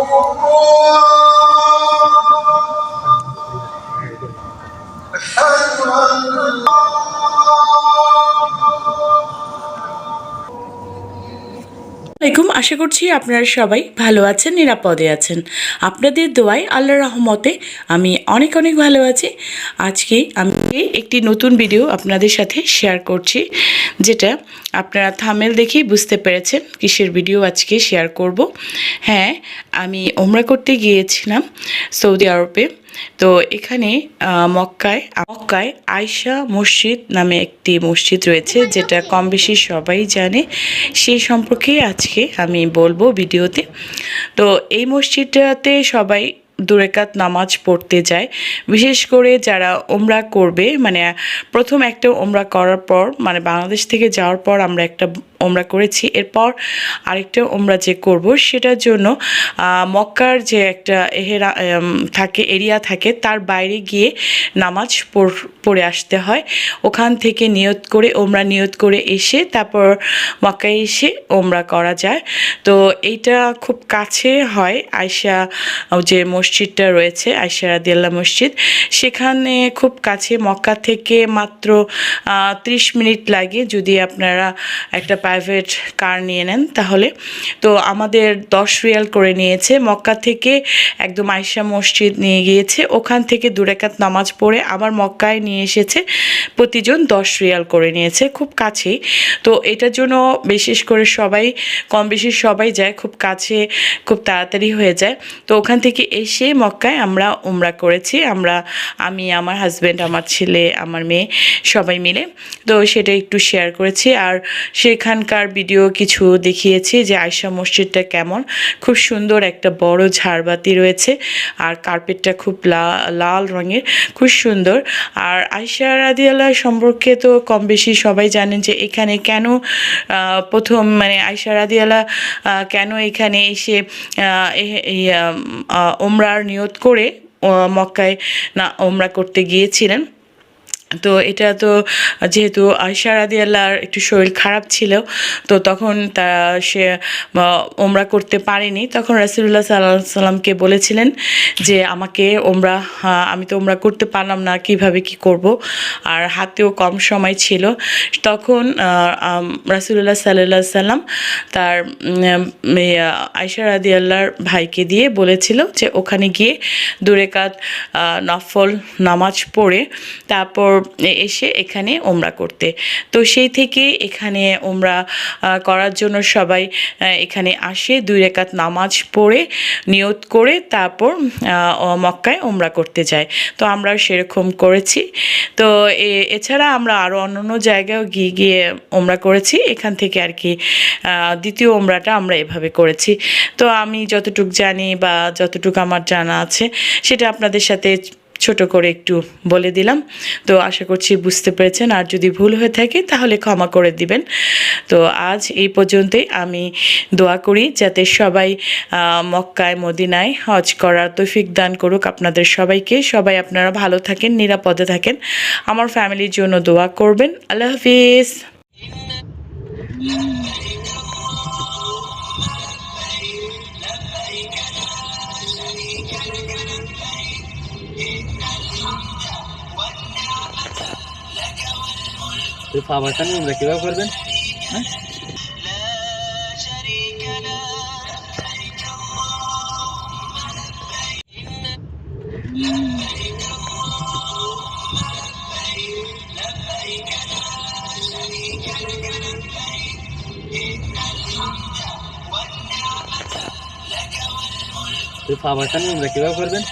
Oh, আসসালামাইকুম আশা করছি আপনারা সবাই ভালো আছেন, নিরাপদে আছেন। আপনাদের দোয়ায় আল্লাহ রহমতে আমি অনেক অনেক ভালো আছি। আজকে আমি একটি নতুন ভিডিও আপনাদের সাথে শেয়ার করছি, যেটা আপনারা থামেল দেখেই বুঝতে পেরেছেন কিসের ভিডিও আজকে শেয়ার করব। হ্যাঁ আমি ওমরা করতে গিয়েছিলাম সৌদি আরবে। তো এখানে মক্কায় মক্কায় আয়সা মসজিদ নামে একটি মসজিদ রয়েছে, যেটা কম বেশি সবাই জানে। সেই সম্পর্কে আজকে আমি বলব ভিডিওতে। তো এই মসজিদটাতে সবাই দুরেকাত নামাজ পড়তে যায়। বিশেষ করে যারা ওমরা করবে মানে প্রথম একটা ওমরা করার পর মানে বাংলাদেশ থেকে যাওয়ার পর আমরা একটা ওমরা করেছি। এরপর আরেকটা ওমরা যে করব, সেটার জন্য মক্কার যে একটা এহেরা থাকে, এরিয়া থাকে, তার বাইরে গিয়ে নামাজ পড়- আসতে হয়। ওখান থেকে নিয়ত করে ওমরা নিয়ত করে এসে, তারপর মক্কায় এসে ওমরা করা যায়। তো এইটা খুব কাছে হয় আয়সা যে মসজিদটা রয়েছে আয়সা রাদিয়াল্লাহ মসজিদ। সেখানে খুব কাছে মক্কা থেকে মাত্র ত্রিশ মিনিট লাগে যদি আপনারা একটা প্রাইভেট কার নিয়ে নেন তাহলে। তো আমাদের দশ রিয়াল করে নিয়েছে, মক্কা থেকে একদম আয়সা মসজিদ নিয়ে গিয়েছে। ওখান থেকে দুরেকাত নামাজ পড়ে আবার মক্কায় নিয়ে এসেছে, প্রতিজন দশ রিয়াল করে নিয়েছে, খুব কাছেই। তো এটার জন্য বিশেষ করে সবাই কম বেশি সবাই যায়, খুব কাছে, খুব তাড়াতাড়ি হয়ে যায়। তো ওখান থেকে এসে মক্কায় আমরা উমরা করেছি। আমরা আমি আমার হাজব্যান্ড আমার ছেলে আমার মেয়ে সবাই মিলে। তো সেটা একটু শেয়ার করেছি। আর সেখানকার ভিডিও কিছু দেখিয়েছি যে আয়সা মসজিদটা কেমন। খুব সুন্দর একটা বড় ঝাড়বাতি রয়েছে। আর কার্পেটটা খুব লাল রঙের খুব সুন্দর। আর আয়সা রাদিয়াল্লাহ সম্পর্কে তো কম বেশি সবাই জানেন যে এখানে কেন প্রথম মানে আয়সা রাদিয়াল্লাহ কেন এখানে এসে আহ, ওমরার নিয়ত করে মক্কায় না ওমরা করতে গিয়েছিলেন। তো এটা তো যেহেতু আয়সা রাদিয়াল্লাহর একটু শরীর খারাপ ছিল তো তখন তা সে ওমরা করতে পারেনি। তখন রাসুল্লাহ সাল্লাহ সাল্লামকে বলেছিলেন যে আমাকে ওমরা আমি তো ওমরা করতে পারলাম না কীভাবে কি করব? আর হাতেও কম সময় ছিল। তখন রাসুল্লাহ সাল্লাহ সাল্লাম তার আয়সা রাদিয়াল্লাহর ভাইকে দিয়ে বলেছিল যে ওখানে গিয়ে দুরেকাত আহ, নফল নামাজ পড়ে তারপর এসে এখানে ওমরা করতে। তো সেই থেকে এখানে ওমরা করার জন্য সবাই এখানে আসে, দুই রেকাত নামাজ পড়ে, নিয়ত করে তারপর মক্কায় ওমরা করতে যায়। তো আমরা সেরকম করেছি। তো এছাড়া আমরা আরও অন্যান্য জায়গায়ও গিয়ে গিয়ে ওমরা করেছি। এখান থেকে আর কি দ্বিতীয় ওমরাটা আমরা এভাবে করেছি। তো আমি যতটুক জানি বা যতটুক আমার জানা আছে, সেটা আপনাদের সাথে ছোট করে একটু বলে দিলাম। তো আশা করছি বুঝতে পেরেছেন। আর যদি ভুল হয়ে থাকে তাহলে ক্ষমা করে দিবেন। তো আজ এই পর্যন্তই আমি দোয়া করি যাতে সবাই মক্কায়, মদিনায় হজ করার তৌফিক দান করুক আপনাদের সবাইকে। সবাই আপনারা ভালো থাকেন, নিরাপদে থাকেন। আমার ফ্যামিলির জন্য দোয়া করবেন। আল্লাহ হাফিজ। তো পাবাসান আমরা কীভাবে করবেন হ্যাঁ তো পাবাসান আমরা কীভাবে করবেন